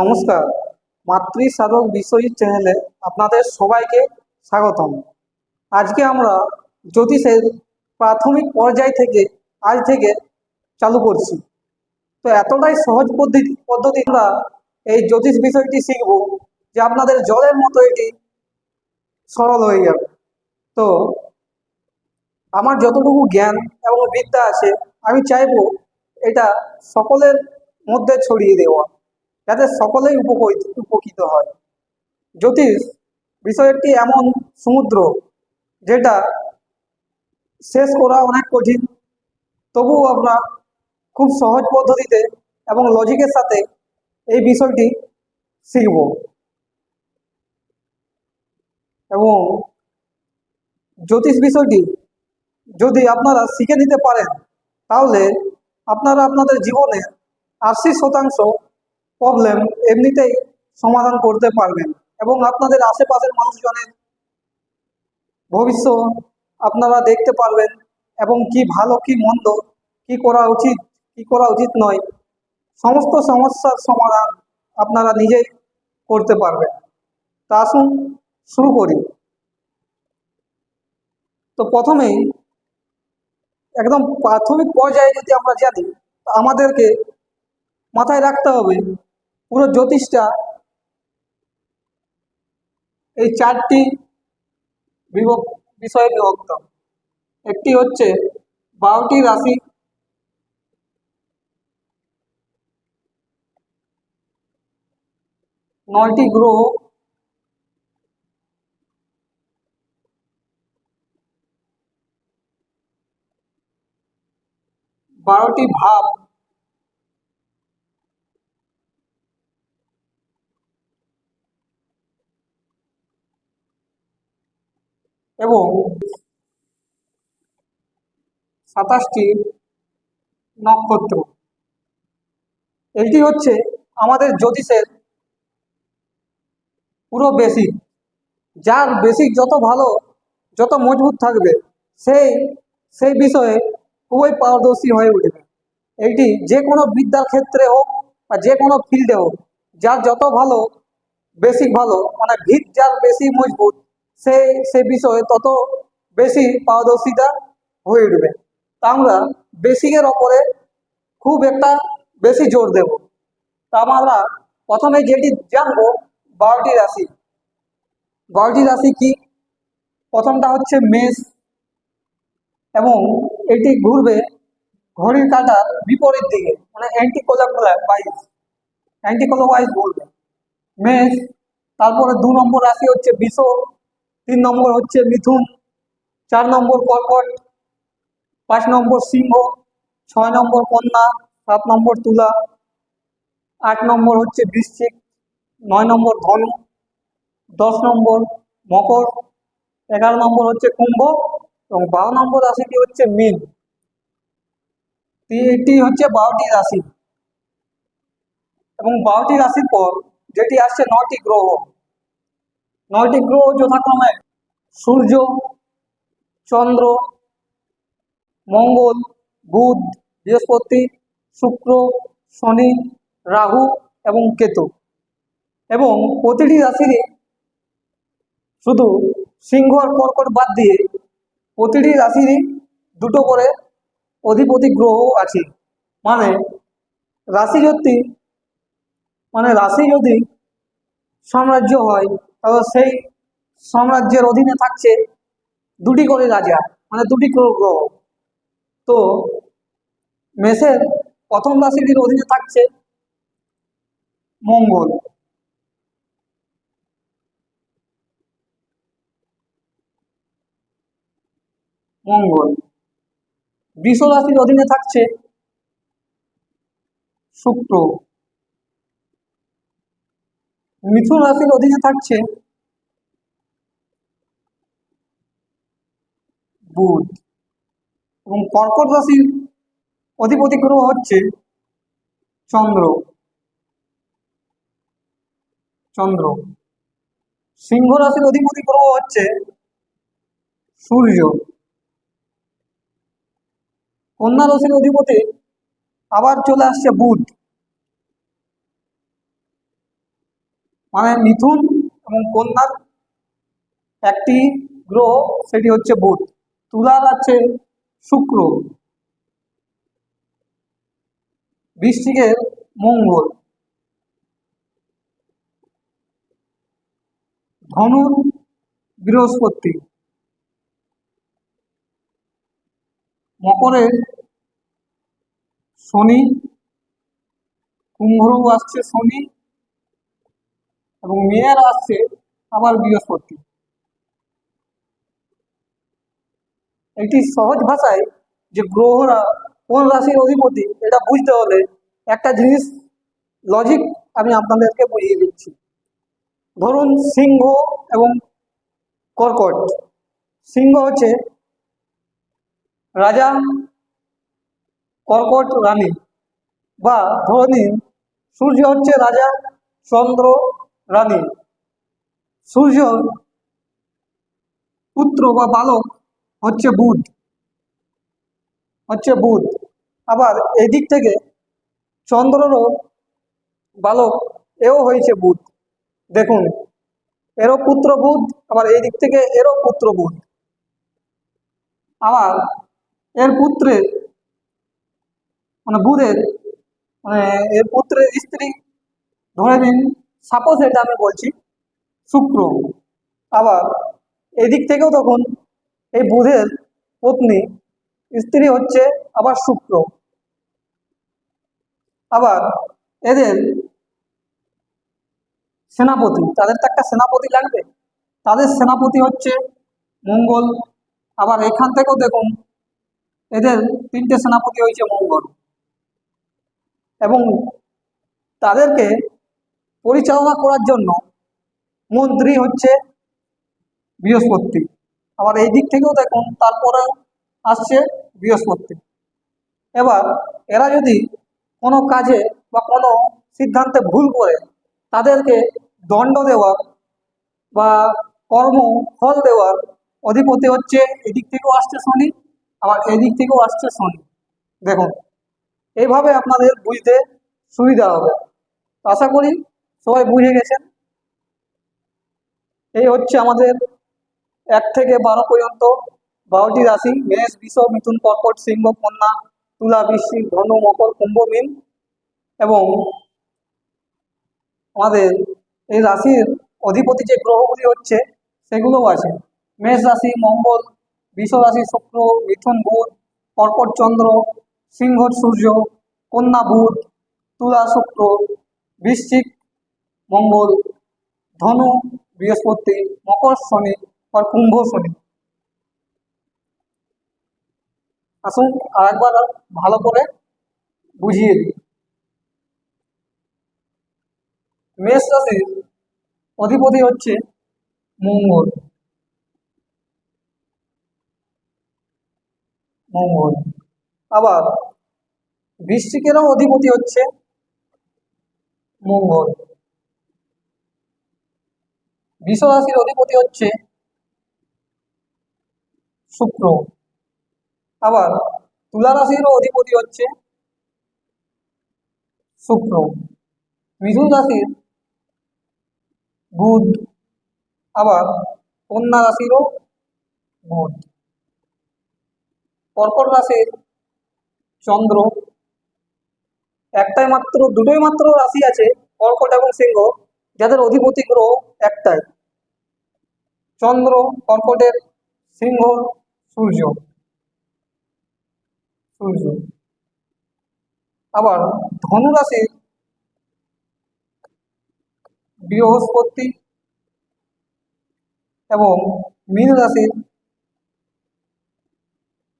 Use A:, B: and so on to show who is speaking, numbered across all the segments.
A: নমস্কার। মাতৃ সাধক বিষয় চ্যানেলে আপনাদের সবাইকে স্বাগতম। আজকে আমরা জ্যোতিষের প্রাথমিক পর্যায় থেকে, আজ থেকে চালু করছি। তো এতটাই সহজ পদ্ধতি পদ্ধতি আমরা এই জ্যোতিষ বিষয়টি শিখব যে আপনাদের জলের মতো এটি সরল হয়ে যাবে। তো আমার যতটুকু জ্ঞান এবং বিদ্যা আছে, আমি চাইব এটা সকলের মধ্যে ছড়িয়ে দেওয়া। যাতে সকলেই উপকৃত উপকৃত হয়। জ্যোতিষ বিষয় একটি এমন সমুদ্র যেটা শেষ করা অনেক কঠিন। তবুও আমরা খুব সহজ পদ্ধতিতে এবং লজিকের সাথে এই বিষয়টি শিখব। এবং জ্যোতিষ বিষয়টি যদি আপনারা শিখে নিতে পারেন, তাহলে আপনারা আপনাদের জীবনে আশি শতাংশ প্রবলেম এমনিতেই সমাধান করতে পারবেন এবং আপনাদের আশেপাশের মানুষজনের ভবিষ্যৎ আপনারা দেখতে পারবেন এবং কি ভালো, কি মন্দ, কি করা উচিত, কি করা উচিত নয়, সমস্ত সমস্যার সমাধান আপনারা নিজেই করতে পারবেন। তা আসুন, শুরু করি। তো প্রথমেই একদম প্রাথমিক পর্যায়ে যদি আমরা জানি আমাদেরকে মাথায় রাখতে হবে পুরো জ্যোতিষটা এই চারটি বিষয়ে বিভক্ত। একটি হচ্ছে বারোটি রাশি। নয়টি গ্রহ। বারোটি ভাব। এবং সাতাশটি নক্ষত্র। এটি হচ্ছে আমাদের জ্যোতিষের পুরো বেসিক যার বেসিক যত ভালো, যত মজবুত থাকবে, সেই সেই বিষয়ে খুবই পারদর্শী হয়ে উঠবে। এইটি যে কোনো বিদ্যার ক্ষেত্রে হোক বা যে কোনো ফিল্ডে হোক, যার যত ভালো বেসিক ভালো মানে ভিত যার বেশি মজবুত সে সে বিষয়ে তত বেশি পারদর্শিতা হয়ে উঠবে। তা আমরা বেসিকের ওপরে খুব একটা বেশি জোর দেব। তা আমরা প্রথমে যেটি জানব, বারোটি রাশি। বারোটি রাশি কি? প্রথমটা হচ্ছে মেষ এবং এটি ঘুরবে ঘড়ির কাঁটার বিপরীত দিকে মানে অ্যান্টি ওয়াইজ অ্যান্টি ওয়াইজ ঘুরবে। মেষ, তারপরে দু নম্বর রাশি হচ্ছে বিষ তিন নম্বর হচ্ছে মিথুন, চার নম্বর কর্কট, পাঁচ নম্বর সিংহ, ছয় নম্বর কন্যা, সাত নম্বর তুলা, আট নম্বর হচ্ছে বৃশ্চিক, নয় নম্বর ধনু, দশ নম্বর মকর, এগারো নম্বর হচ্ছে কুম্ভ এবং বারো নম্বর রাশিটি হচ্ছে মীন। এটি হচ্ছে বারোটি রাশি। এবং বারোটি রাশির পর যেটি আসছে নটি গ্রহ। নয়টি গ্রহ যথাক্রমে সূর্য, চন্দ্র, মঙ্গল, বুধ, বৃহস্পতি, শুক্র, শনি, রাহু এবং কেতু। এবং প্রতিটি রাশিরই শুধু সিংহ আর কর্কট বাদ দিয়ে প্রতিটি রাশিরই দুটো করে অধিপতি গ্রহ আছে। মানে রাশি যদি মানে রাশি যদি সাম্রাজ্য হয় তাহলে সেই সাম্রাজ্যের অধীনে থাকছে দুটি করে রাজা মানে দুটি গ্রহ। তো মেষের প্রথম রাশিটির অধীনে থাকছে মঙ্গল। মঙ্গল। বৃষ রাশির অধীনে থাকছে শুক্র। মিথুন রাশির অধীনে থাকছে বুধ এবং কর্কট রাশির অধিপতি গ্রহ হচ্ছে চন্দ্র। চন্দ্র। সিংহ রাশির অধিপতি গ্রহ হচ্ছে সূর্য। কন্যা রাশির অধিপতি আবার চলে আসছে বুধ। মানে মিথুন এবং কন্যার একটি গ্রহ, সেটি হচ্ছে বুধ। তুলার আছে শুক্র। বৃষ্টিকের মঙ্গল। ধনুর বৃহস্পতি। মকরের শনি কুম্ভরও আসছে শনি। এবং মেয়ের আসছে আবার বৃহস্পতি। একটি সহজ ভাষায় যে গ্রহরা কোন রাশির অধিপতি, এটা বুঝতে হলে একটা জিনিস লজিক আমি আপনাদেরকে বুঝিয়ে দিচ্ছি। ধরুন সিংহ এবং কর্কট। সিংহ হচ্ছে রাজা, কর্কট রানী। বা ধরে সূর্য হচ্ছে রাজা, চন্দ্র রানী সূর্য পুত্র বা বালক হচ্ছে বুধ হচ্ছে বুধ। আবার এদিক থেকে চন্দ্ররও বালক, এও হয়েছে বুধ। দেখুন, এরও পুত্র বুধ, আবার এই দিক থেকে এরও পুত্র বুধ। আবার এর পুত্রের মানে বুধের মানে এর পুত্রের স্ত্রী ধরে নিন সাপোজ এটা আমি বলছি, শুক্র। আবার এদিক থেকেও তখন এই বুধের পত্নী, স্ত্রী হচ্ছে আবার শুক্র। আবার এদের সেনাপতি, তাদের তো একটা সেনাপতি লাগবে। তাদের সেনাপতি হচ্ছে মঙ্গল। আবার এখান থেকেও দেখুন, এদের তিনটে সেনাপতি হয়েছে মঙ্গল। এবং তাদেরকে পরিচালনা করার জন্য মন্ত্রী হচ্ছে বৃহস্পতি। আবার এই দিক থেকেও দেখুন তারপরে আসছে বৃহস্পতি। এবার এরা যদি কোনো কাজে বা কোনো সিদ্ধান্তে ভুল করে, তাদেরকে দণ্ড দেওয়ার বা কর্ম ফল দেওয়ার অধিপতি হচ্ছে এদিক থেকেও আসছে শনি, আবার এদিক থেকেও আসছে শনি। দেখুন, এইভাবে আপনাদের বুঝতে সুবিধা হবে। আশা করি সবাই বুঝে গেছেন? এই হচ্ছে আমাদের এক থেকে বারো পর্যন্ত বারোটি রাশি, মেষ, বিষ, মিথুন, কর্কট, সিংহ, কন্যা, তুলা বৃশ্চিক ধনু, মকর, কুম্ভ, মীন এবং আমাদের এই রাশির অধিপতি যে গ্রহগুলি হচ্ছে সেগুলোও আছে। মেষ রাশি মঙ্গল, বৃষ রাশি শুক্র, মিথুন বুধ, কর্কট চন্দ্র, সিংহ সূর্য, কন্যা বুধ, তুলা শুক্র, বৃশ্চিক মঙ্গল, ধনু, বৃহস্পতি, মকর শনি আর কুম্ভ শনি। আসুন আরেকবার ভালো করে বুঝিয়ে দিই মেষ রাশির অধিপতি হচ্ছে মঙ্গল। মঙ্গল। আবার বৃশ্চিকেরও অধিপতি হচ্ছে মঙ্গল। বৃষ রাশির অধিপতি হচ্ছে শুক্র। আবার তুলা রাশিরও অধিপতি হচ্ছে শুক্র। মিথুন রাশির বুধ। আবার কন্যা রাশিরও বুধ। কর্কট রাশির চন্দ্র। একটাই মাত্র, দুটোই মাত্র রাশি আছে কর্কট এবং সিংহ। যাদের অধিপতি গ্রহ একটাই। চন্দ্র, কর্কটের সিংহ, সূর্য। সূর্য। আবার ধনু রাশির বৃহস্পতি এবং মীন রাশির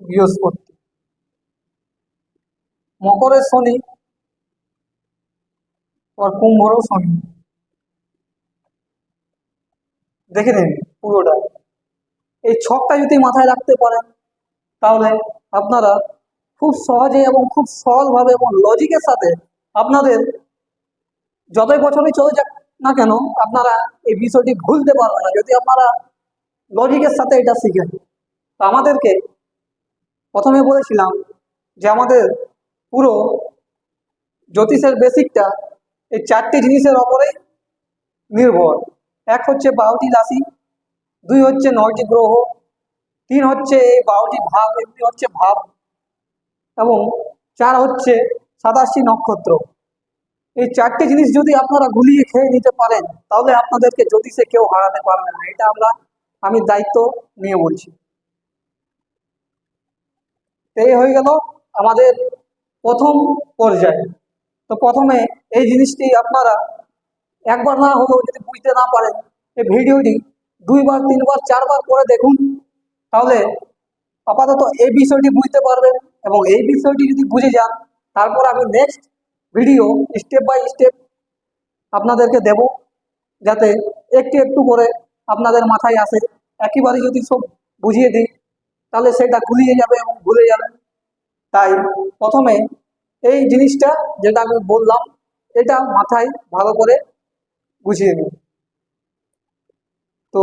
A: বৃহস্পতি। মকরের শনি আর কুম্ভরও শনি। দেখে নিন পুরোটা। এই ছকটা যদি মাথায় রাখতে পারেন, তাহলে আপনারা খুব সহজে এবং খুব সহজভাবে এবং লজিকের সাথে আপনাদের যতই বছরই চলে যাক না কেন, আপনারা এই বিষয়টি ভুলতে পারবেন না। যদি আপনারা লজিকের সাথে এটা শিখেন, তো আমাদেরকে প্রথমে বলেছিলাম যে আমাদের পুরো জ্যোতিষের বেসিকটা এই চারটি জিনিসের ওপরেই নির্ভর। এক হচ্ছে বারোটি রাশি দুই হচ্ছে নয়টি গ্রহ, তিন হচ্ছে এই বারোটি ভাব এগুলি হচ্ছে ভাব, এবং চার হচ্ছে সাতাশটি নক্ষত্র। এই চারটি জিনিস যদি আপনারা গুলিয়ে খেয়ে নিতে পারেন, তাহলে আপনাদেরকে জ্যোতিষে কেউ হারাতে পারবে না। এটা আমরা, আমি দায়িত্ব নিয়ে বলছি। এই হয়ে গেল আমাদের প্রথম পর্যায়। তো প্রথমে এই জিনিসটি আপনারা একবার না হলেও যদি বুঝতে না পারেন এই ভিডিওটি দুইবার, তিনবার, চারবার করে দেখুন, তাহলে আপাতত এই বিষয়টি বুঝতে পারবেন এবং এই বিষয়টি যদি বুঝে যান, তারপর আমি next video step by step আপনাদেরকে দেব, যাতে একটু একটু করে আপনাদের মাথায় আসে। একেবারে যদি সব বুঝিয়ে দিই, তাহলে সেটা গুলিয়ে যাবে এবং ভুলে যাবে। তাই প্রথমে এই জিনিসটা যেটা আমি বললাম, এটা মাথায় ভালো করে বুঝিয়ে নিন তো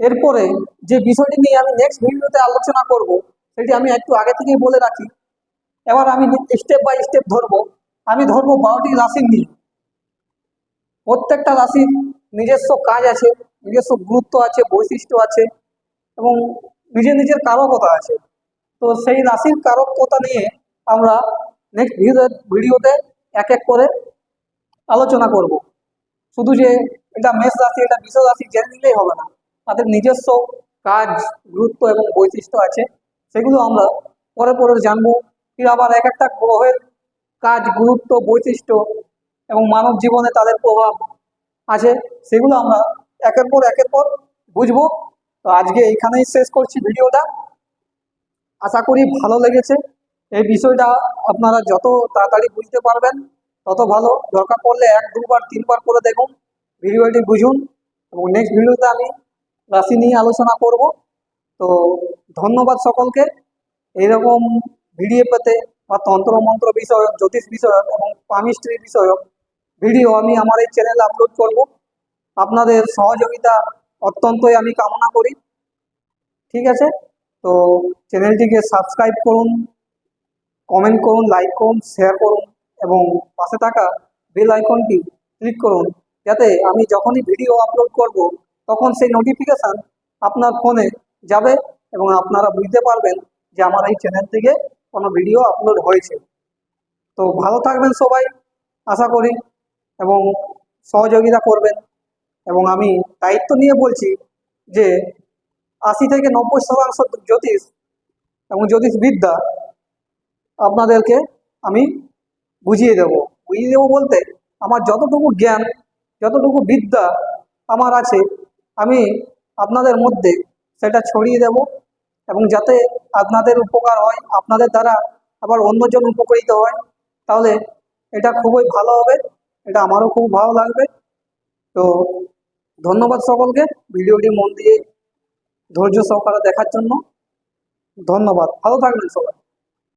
A: এরপরে যে বিষয়টি নিয়ে আমি নেক্সট ভিডিওতে আলোচনা করব, সেটি আমি একটু আগে থেকেই বলে রাখি। এবার আমি স্টেপ বাই স্টেপ ধরবো। আমি ধরবো বারোটি রাশি নিয়ে। প্রত্যেকটা রাশির নিজস্ব কাজ আছে, নিজস্ব গুরুত্ব আছে, বৈশিষ্ট্য আছে, এবং নিজের নিজের কারকতা আছে। তো সেই রাশির কারকতা নিয়ে আমরা নেক্সট ভিডিওতে এক এক করে আলোচনা করব। শুধু যে এটা মেষ রাশি, এটা বিষ রাশি জেনে নিলেই হবে না। তাদের নিজস্ব কাজ, গুরুত্ব এবং বৈশিষ্ট্য আছে। সেগুলো আমরা পরে পরে জানব কি আবার এক একটা গ্রহের কাজ, গুরুত্ব, বৈশিষ্ট্য এবং মানব জীবনে তাদের প্রভাব আছে, সেগুলো আমরা একের পর একের পর বুঝব। তো আজকে এইখানেই শেষ করছি ভিডিওটা। আশা করি ভালো লেগেছে। এই বিষয়টা আপনারা যত তাড়াতাড়ি বুঝতে পারবেন তত ভালো। দরকার পড়লে এক, দুবার, তিনবার করে দেখুন, ভিডিওটি বুঝুন এবং নেক্সট ভিডিওতে আমি রাশি নিয়ে আলোচনা করব। তো ধন্যবাদ সকলকে। এইরকম ভিডিও পেতে বা তন্ত্র মন্ত্র বিষয়ক, জ্যোতিষ বিষয়ক এবং পামিস্ট্রি বিষয়ক ভিডিও আমি আমার এই চ্যানেলে আপলোড করব। আপনাদের সহযোগিতা অত্যন্তই আমি কামনা করি। ঠিক আছে? তো চ্যানেলটিকে সাবস্ক্রাইব করুন কমেন্ট করুন লাইক করুন শেয়ার করুন। এবং পাশে থাকা বেল আইকনটি ক্লিক করুন, যাতে আমি যখনই ভিডিও আপলোড করব, তখন সেই নোটিফিকেশান আপনার ফোনে যাবে এবং আপনারা বুঝতে পারবেন যে আমার এই চ্যানেল থেকে কোনো ভিডিও আপলোড হয়েছে। তো ভালো থাকবেন সবাই, আশা করি, এবং সহযোগিতা করবেন। এবং আমি দায়িত্ব নিয়ে বলছি যে আশি থেকে নব্বই শতাংশ জ্যোতিষ এবং জ্যোতিষবিদ্যা আপনাদেরকে আমি বুঝিয়ে দেব। বুঝিয়ে দেবো বলতে আমার যতটুকু জ্ঞান, যতটুকু বিদ্যা আমার আছে, আমি আপনাদের মধ্যে সেটা ছড়িয়ে দেব এবং যাতে আপনাদের উপকার হয়, আপনাদের দ্বারা আবার অন্যজন উপকৃত হয়, তাহলে এটা খুবই ভালো হবে, এটা আমারও খুব ভালো লাগবে। তো ধন্যবাদ সকলকে, ভিডিওটি মন দিয়ে ধৈর্য সহকারে দেখার জন্য। ধন্যবাদ, ভালো থাকবেন সবাই।